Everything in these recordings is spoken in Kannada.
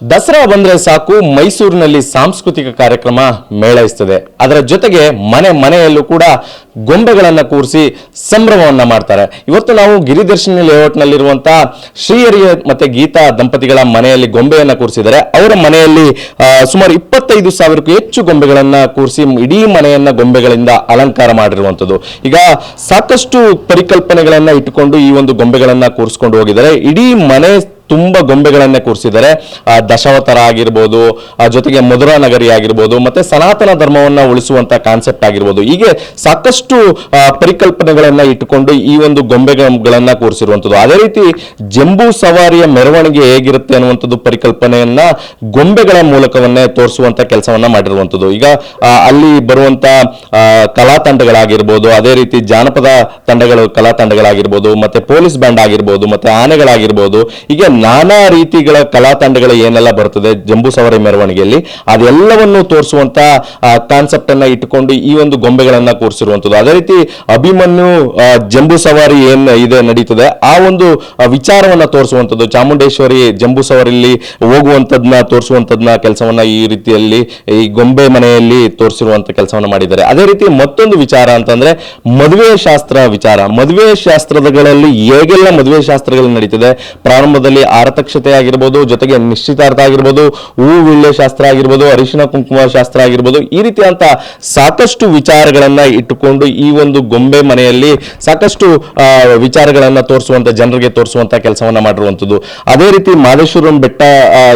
ದಸರಾ ಬಂದ್ರೆ ಸಾಕು, ಮೈಸೂರಿನಲ್ಲಿ ಸಾಂಸ್ಕೃತಿಕ ಕಾರ್ಯಕ್ರಮ ಮೇಳೈಸ್ತದೆ. ಅದರ ಜೊತೆಗೆ ಮನೆ ಮನೆಯಲ್ಲೂ ಕೂಡ ಗೊಂಬೆಗಳನ್ನು ಕೂರಿಸಿ ಸಂಭ್ರಮವನ್ನ ಮಾಡ್ತಾರೆ. ಇವತ್ತು ನಾವು ಗಿರಿದರ್ಶಿನಿ ಲೇಔಟ್ನಲ್ಲಿರುವಂತಹ ಶ್ರೀಹರಿಯ ಮತ್ತೆ ಗೀತಾ ದಂಪತಿಗಳ ಮನೆಯಲ್ಲಿ ಗೊಂಬೆಯನ್ನು ಕೂರಿಸಿದರೆ ಅವರ ಮನೆಯಲ್ಲಿ ಸುಮಾರು ಇಪ್ಪತ್ತೈದು ಸಾವಿರಕ್ಕೂ ಹೆಚ್ಚು ಗೊಂಬೆಗಳನ್ನು ಕೂರಿಸಿ ಇಡೀ ಮನೆಯನ್ನ ಗೊಂಬೆಗಳಿಂದ ಅಲಂಕಾರ ಮಾಡಿರುವಂಥದ್ದು. ಈಗ ಸಾಕಷ್ಟು ಪರಿಕಲ್ಪನೆಗಳನ್ನು ಇಟ್ಟುಕೊಂಡು ಈ ಒಂದು ಗೊಂಬೆಗಳನ್ನು ಕೂರಿಸ್ಕೊಂಡು ಹೋಗಿದ್ದಾರೆ. ಇಡೀ ಮನೆ ತುಂಬಾ ಗೊಂಬೆಗಳನ್ನೇ ಕೂರಿಸಿದ್ದಾರೆ. ದಶಾವತಾರ ಆಗಿರ್ಬೋದು ಜೊತೆಗೆ ಮಧುರಾ ನಗರಿ ಆಗಿರ್ಬೋದು, ಮತ್ತೆ ಸನಾತನ ಧರ್ಮವನ್ನು ಉಳಿಸುವಂತ ಕಾನ್ಸೆಪ್ಟ್ ಆಗಿರ್ಬೋದು. ಹೀಗೆ ಸಾಕಷ್ಟು ಪರಿಕಲ್ಪನೆಗಳನ್ನು ಇಟ್ಟುಕೊಂಡು ಈ ಒಂದು ಗೊಂಬೆಗಳನ್ನ ಕೂರಿಸಿರುವಂಥದ್ದು ಅದೇ ರೀತಿ ಜಂಬೂ ಸವಾರಿಯ ಮೆರವಣಿಗೆ ಹೇಗಿರುತ್ತೆ ಅನ್ನುವಂಥದ್ದು ಪರಿಕಲ್ಪನೆಯನ್ನ ಗೊಂಬೆಗಳ ಮೂಲಕವನ್ನೇ ತೋರಿಸುವಂತ ಕೆಲಸವನ್ನ ಮಾಡಿರುವಂಥದ್ದು ಈಗ ಅಲ್ಲಿ ಬರುವಂತ ಕಲಾ ತಂಡಗಳಾಗಿರ್ಬೋದು, ಅದೇ ರೀತಿ ಜಾನಪದ ತಂಡಗಳು, ಕಲಾ ತಂಡಗಳಾಗಿರ್ಬೋದು, ಮತ್ತೆ ಪೊಲೀಸ್ ಬ್ಯಾಂಡ್ ಆಗಿರ್ಬೋದು, ಮತ್ತೆ ಆನೆಗಳಾಗಿರ್ಬೋದು, ಹೀಗೆ ನಾನಾ ರೀತಿಗಳ ಕಲಾ ತಂಡಗಳು ಏನೆಲ್ಲ ಬರ್ತದೆ, ಜಂಬೂ ಸವಾರಿ ಮೆರವಣಿಗೆಯಲ್ಲಿ, ಅದೆಲ್ಲವನ್ನು ತೋರಿಸುವಂತ ಕಾನ್ಸೆಪ್ಟ್ ಅನ್ನ ಇಟ್ಟುಕೊಂಡು ಈ ಒಂದು ಗೊಂಬೆಗಳನ್ನ ಕೂರಿಸಿರುವಂತದ್ದು. ಅದೇ ರೀತಿ ಅಭಿಮನ್ಯು ಜಂಬೂ ಸವಾರಿ ಏನ್ ಇದೆ ನಡೀತದೆ, ಆ ಒಂದು ವಿಚಾರವನ್ನ ತೋರಿಸುವಂತದ್ದು. ಚಾಮುಂಡೇಶ್ವರಿ ಜಂಬೂ ಸವಾರಿಯಲ್ಲಿ ಹೋಗುವಂತದ್ನ ತೋರಿಸುವಂತದ್ನ ಕೆಲಸವನ್ನ ಈ ರೀತಿಯಲ್ಲಿ, ಈ ಗೊಂಬೆ ಮನೆಯಲ್ಲಿ ತೋರಿಸಿರುವಂತ ಕೆಲಸವನ್ನ ಮಾಡಿದ್ದಾರೆ. ಅದೇ ರೀತಿ ಮತ್ತೊಂದು ವಿಚಾರ ಅಂತಂದ್ರೆ, ಮದುವೆ ಶಾಸ್ತ್ರ ವಿಚಾರ. ಮದುವೆ ಶಾಸ್ತ್ರಗಳಲ್ಲಿ ಹೇಗೆಲ್ಲ ಮದುವೆ ಶಾಸ್ತ್ರಗಳು ನಡೀತದೆ, ಪ್ರಾರಂಭದಲ್ಲಿ ಆರತಕ್ಷತೆ ಆಗಿರ್ಬೋದು, ಜೊತೆಗೆ ನಿಶ್ಚಿತಾರ್ಥ ಆಗಿರ್ಬೋದು ಹೂ ವಿಳ್ಳೆ ಶಾಸ್ತ್ರ ಆಗಿರ್ಬೋದು, ಅರಿಶಿನ ಕುಂಕುಮ ಶಾಸ್ತ್ರ ಆಗಿರ್ಬೋದು, ಈ ರೀತಿಯಂತ ಸಾಕಷ್ಟು ವಿಚಾರಗಳನ್ನ ಇಟ್ಟುಕೊಂಡು ಈ ಒಂದು ಗೊಂಬೆ ಮನೆಯಲ್ಲಿ ಸಾಕಷ್ಟು ವಿಚಾರಗಳನ್ನ ತೋರಿಸುವಂತ, ಜನರಿಗೆ ತೋರಿಸುವಂತ ಕೆಲಸವನ್ನ ಮಾಡಿರುವಂಥದ್ದು. ಅದೇ ರೀತಿ ಮಾದೇಶ್ವರಂ ಬೆಟ್ಟ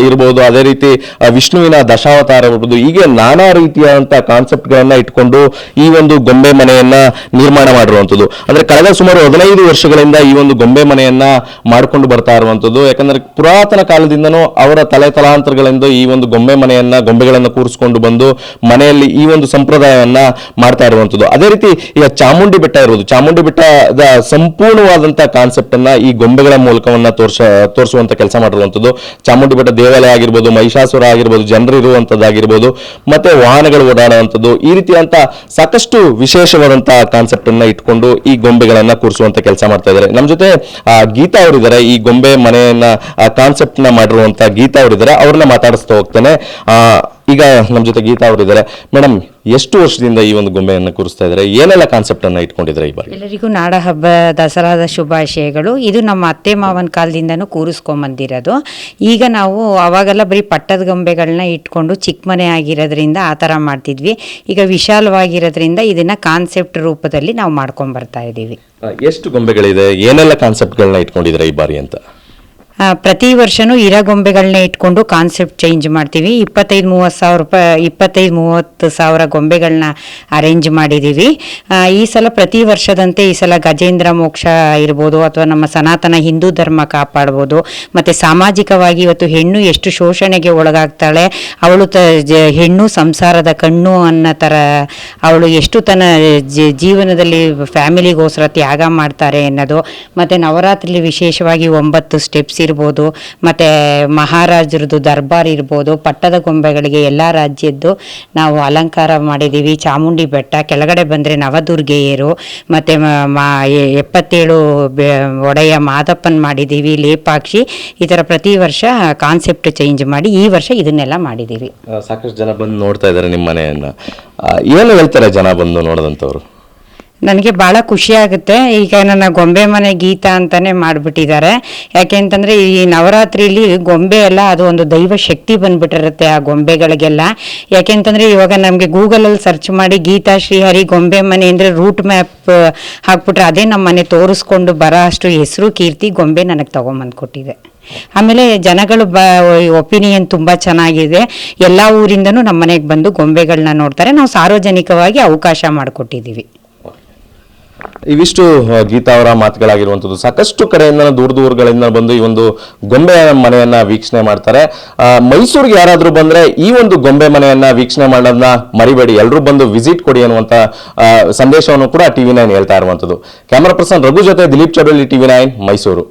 ಇರಬಹುದು ಅದೇ ರೀತಿ ವಿಷ್ಣುವಿನ ದಶಾವತಾರ ಇರ್ಬೋದು, ಹೀಗೆ ನಾನಾ ರೀತಿಯಾದಂತಹ ಕಾನ್ಸೆಪ್ಟ್ ಗಳನ್ನ ಇಟ್ಕೊಂಡು ಈ ಒಂದು ಗೊಂಬೆ ಮನೆಯನ್ನ ನಿರ್ಮಾಣ ಮಾಡಿರುವಂಥದ್ದು. ಅಂದ್ರೆ ಕಳೆದ ಸುಮಾರು ಹದಿನೈದು ವರ್ಷಗಳಿಂದ ಈ ಒಂದು ಗೊಂಬೆ ಮನೆಯನ್ನ ಮಾಡ್ಕೊಂಡು ಬರ್ತಾ ಇರುವಂತದ್ದು ಯಾಕಂದ್ರೆ ಪುರಾತನ ಕಾಲದಿಂದನೂ ಅವರ ತಲೆ ತಲಾಂತರಗಳೆಂದು ಈ ಒಂದು ಗೊಂಬೆ ಮನೆಯನ್ನ, ಗೊಂಬೆಗಳನ್ನು ಕೂರಿಸ್ಕೊಂಡು ಬಂದು ಮನೆಯಲ್ಲಿ ಈ ಒಂದು ಸಂಪ್ರದಾಯವನ್ನ ಮಾಡ್ತಾ ಇರುವಂತದ್ದು ಅದೇ ರೀತಿ ಈಗ ಚಾಮುಂಡಿ ಬೆಟ್ಟ ಇರುವುದು. ಚಾಮುಂಡಿ ಬೆಟ್ಟದ ಸಂಪೂರ್ಣವಾದಂತಹ ಕಾನ್ಸೆಪ್ಟ್ ಅನ್ನ ಈ ಗೊಂಬೆಗಳ ಮೂಲಕವನ್ನ ತೋರ್ಸ ತೋರಿಸುವಂತ ಕೆಲಸ ಮಾಡಿರುವಂತದ್ದು ಚಾಮುಂಡಿ ಬೆಟ್ಟ ದೇವಾಲಯ ಆಗಿರ್ಬೋದು, ಮಹಿಷಾಸುರ ಆಗಿರ್ಬೋದು, ಜನರು ಇರುವಂತದ್ದಾಗಿರ್ಬೋದು ಮತ್ತೆ ವಾಹನಗಳು ಓಡಾಡುವಂಥದ್ದು. ಈ ರೀತಿಯಂತ ಸಾಕಷ್ಟು ವಿಶೇಷವಾದಂತಹ ಕಾನ್ಸೆಪ್ಟ್ ಅನ್ನ ಇಟ್ಕೊಂಡು ಈ ಗೊಂಬೆಗಳನ್ನ ಕೂರಿಸುವಂತ ಕೆಲಸ ಮಾಡ್ತಾ ಇದ್ದಾರೆ. ನಮ್ಮ ಜೊತೆ ಗೀತಾ ಅವರಿದ್ದಾರೆ. ಈ ಗೊಂಬೆ ಮನೆಯನ್ನ ಕಾನ್ಸೆಪ್ಟ್ನ ಮಾಡಿರುವಂತ ಗೀತಾ ಅವರಿದ್ದಾರೆ ಅವ್ರನ್ನ ಮಾತಾಡಿಸ್ತಾ ಹೋಗ್ತೇನೆ. ಆ, ಈಗ ನಮ್ಮ ಜೊತೆ ಗೀತಾ ಅವರಿದ್ದಾರೆ ಮೇಡಮ್ ಎಷ್ಟು ವರ್ಷದಿಂದ ಈ ಒಂದು ಗೊಂಬೆಯನ್ನ ಕೂರಿಸ್ತಾ ಇದ್ದಾರೆ ಏನೆಲ್ಲ ಕಾನ್ಸೆಪ್ಟ್ ಅನ್ನ ಇಟ್ಕೊಂಡಿದ್ದಾರೆ ಈ ಬಾರಿ? ಎಲ್ಲರಿಗೂ ನಾಡ ಹಬ್ಬ ದಸರಾದ ಶುಭಾಶಯಗಳು. ಇದು ನಮ್ಮ ಅತ್ತೆ ಮಾವನ ಕಾಲದಿಂದನೂ ಕೂರಿಸ್ಕೊಂಬಂದಿರೋದು. ಈಗ ನಾವು ಅವಾಗೆಲ್ಲ ಬರೀ ಪಟ್ಟದ ಗೊಂಬೆಗಳನ್ನ ಇಟ್ಕೊಂಡು ಚಿಕ್ಕ ಮನೆ ಆಗಿರೋದ್ರಿಂದ ಆ ಥರ ಮಾಡ್ತಿದ್ವಿ. ಈಗ ವಿಶಾಲವಾಗಿರೋದ್ರಿಂದ ಇದನ್ನ ಕಾನ್ಸೆಪ್ಟ್ ರೂಪದಲ್ಲಿ ನಾವು ಮಾಡ್ಕೊಂಡ್ ಬರ್ತಾ ಇದ್ದೀವಿ. ಎಷ್ಟು ಗೊಂಬೆಗಳಿದೆ? ಏನೆಲ್ಲ ಕಾನ್ಸೆಪ್ಟ್ಗಳನ್ನ ಇಟ್ಕೊಂಡಿದ್ದಾರೆ ಈ ಬಾರಿ ಅಂತ? ಪ್ರತಿ ವರ್ಷನೂ ಇರಗೊಂಬೆಗಳನ್ನ ಇಟ್ಕೊಂಡು ಕಾನ್ಸೆಪ್ಟ್ ಚೇಂಜ್ ಮಾಡ್ತೀವಿ. ಇಪ್ಪತ್ತೈದು ಮೂವತ್ತು ಸಾವಿರ ರೂಪಾಯಿ, ಇಪ್ಪತ್ತೈದು ಮೂವತ್ತು ಸಾವಿರ ಗೊಂಬೆಗಳನ್ನ ಅರೇಂಜ್ ಮಾಡಿದ್ದೀವಿ ಈ ಸಲ ಪ್ರತಿ ವರ್ಷದಂತೆ ಈ ಸಲ ಗಜೇಂದ್ರ ಮೋಕ್ಷ ಇರ್ಬೋದು ಅಥವಾ ನಮ್ಮ ಸನಾತನ ಹಿಂದೂ ಧರ್ಮ ಕಾಪಾಡ್ಬೋದು. ಮತ್ತು ಸಾಮಾಜಿಕವಾಗಿ ಇವತ್ತು ಹೆಣ್ಣು ಎಷ್ಟು ಶೋಷಣೆಗೆ ಒಳಗಾಗ್ತಾಳೆ, ಅವಳು ತ ಹೆಣ್ಣು ಸಂಸಾರದ ಕಣ್ಣು ಅನ್ನೋ ಥರ, ಅವಳು ಎಷ್ಟು ತನ್ನ ಜೀವನದಲ್ಲಿ ಫ್ಯಾಮಿಲಿಗೋಸ್ಕರ ತ್ಯಾಗ ಮಾಡ್ತಾರೆ ಅನ್ನೋದು. ಮತ್ತು ನವರಾತ್ರಿಲಿ ವಿಶೇಷವಾಗಿ ಒಂಬತ್ತು ಸ್ಟೆಪ್ಸ್ ಇರ್ಬೋದು, ಮತ್ತು ಮಹಾರಾಜರದ್ದು ದರ್ಬಾರ್ ಇರ್ಬೋದು, ಪಟ್ಟದ ಗೊಂಬೆಗಳಿಗೆ ಎಲ್ಲ ರಾಜ್ಯದ್ದು ನಾವು ಅಲಂಕಾರ ಮಾಡಿದ್ದೀವಿ ಚಾಮುಂಡಿ ಬೆಟ್ಟ, ಕೆಳಗಡೆ ಬಂದರೆ ನವದುರ್ಗೆಯರು, ಮತ್ತು ಎಪ್ಪತ್ತೇಳು ಬೆ, ಒಡೆಯ ಮಾದಪ್ಪನ್ ಮಾಡಿದ್ದೀವಿ ಲೇಪಾಕ್ಷಿ. ಈ ಥರ ಪ್ರತಿ ವರ್ಷ ಕಾನ್ಸೆಪ್ಟ್ ಚೇಂಜ್ ಮಾಡಿ ಈ ವರ್ಷ ಇದನ್ನೆಲ್ಲ ಮಾಡಿದ್ದೀವಿ ಸಾಕಷ್ಟು ಜನ ಬಂದು ನೋಡ್ತಾ ಇದ್ದಾರೆ ನಿಮ್ಮ ಮನೆಯನ್ನು. ಏನು ಹೇಳ್ತಾರೆ ಜನ ಬಂದು ನೋಡಿದಂಥವ್ರು ನನಗೆ ಭಾಳ ಖುಷಿಯಾಗುತ್ತೆ ಈಗ ನನ್ನ ಗೊಂಬೆ ಮನೆ ಗೀತ ಅಂತಾನೆ ಮಾಡಿಬಿಟ್ಟಿದ್ದಾರೆ. ಯಾಕೆ ಅಂತಂದರೆ ಈ ನವರಾತ್ರಿಲಿ ಗೊಂಬೆ ಎಲ್ಲ ಅದು ಒಂದು ದೈವ ಶಕ್ತಿ ಬಂದ್ಬಿಟ್ಟಿರುತ್ತೆ ಆ ಗೊಂಬೆಗಳಿಗೆಲ್ಲ. ಯಾಕೆಂತಂದರೆ ಇವಾಗ ನಮಗೆ ಗೂಗಲಲ್ಲಿ ಸರ್ಚ್ ಮಾಡಿ ಗೀತಾ ಶ್ರೀಹರಿ ಗೊಂಬೆ ಮನೆ ಅಂದರೆ ರೂಟ್ ಮ್ಯಾಪ್ ಹಾಕ್ಬಿಟ್ರೆ ಅದೇ ನಮ್ಮ ಮನೆ ತೋರಿಸ್ಕೊಂಡು ಬರೋ ಅಷ್ಟು ಹೆಸರು, ಕೀರ್ತಿ ಗೊಂಬೆ ನನಗೆ ತೊಗೊಂಬಂದು ಕೊಟ್ಟಿದೆ ಆಮೇಲೆ ಜನಗಳು ಬ, ಒಪಿನಿಯನ್ ತುಂಬ ಚೆನ್ನಾಗಿದೆ. ಎಲ್ಲ ಊರಿಂದನೂ ನಮ್ಮ ಮನೆಗೆ ಬಂದು ಗೊಂಬೆಗಳನ್ನ ನೋಡ್ತಾರೆ. ನಾವು ಸಾರ್ವಜನಿಕವಾಗಿ ಅವಕಾಶ ಮಾಡಿಕೊಟ್ಟಿದ್ದೀವಿ. ಇವಿಷ್ಟು ಗೀತಾ ಅವರ ಮಾತುಗಳಾಗಿರುವಂಥದ್ದು. ಸಾಕಷ್ಟು ಕಡೆಯಿಂದ ದೂರ ದೂರಗಳಿಂದ ಬಂದು ಈ ಒಂದು ಗೊಂಬೆ ಮನೆಯನ್ನ ವೀಕ್ಷಣೆ ಮಾಡ್ತಾರೆ. ಮೈಸೂರಿಗೆ ಯಾರಾದರೂ ಬಂದ್ರೆ ಈ ಒಂದು ಗೊಂಬೆ ಮನೆಯನ್ನ ವೀಕ್ಷಣೆ ಮಾಡೋದನ್ನ ಮರಿಬೇಡಿ. ಎಲ್ಲರೂ ಬಂದು ವಿಸಿಟ್ ಕೊಡಿ ಅನ್ನುವಂಥ ಸಂದೇಶವನ್ನು ಕೂಡ ಟಿವಿ ನೈನ್ ಹೇಳ್ತಾ ಇರುವಂಥದ್ದು. ಕ್ಯಾಮರಾ ಪರ್ಸನ್ ರಘು ಜೊತೆ ದಿಲೀಪ್ ಚಡೋಳಿ ಟಿವಿ ನೈನ್ ಮೈಸೂರು.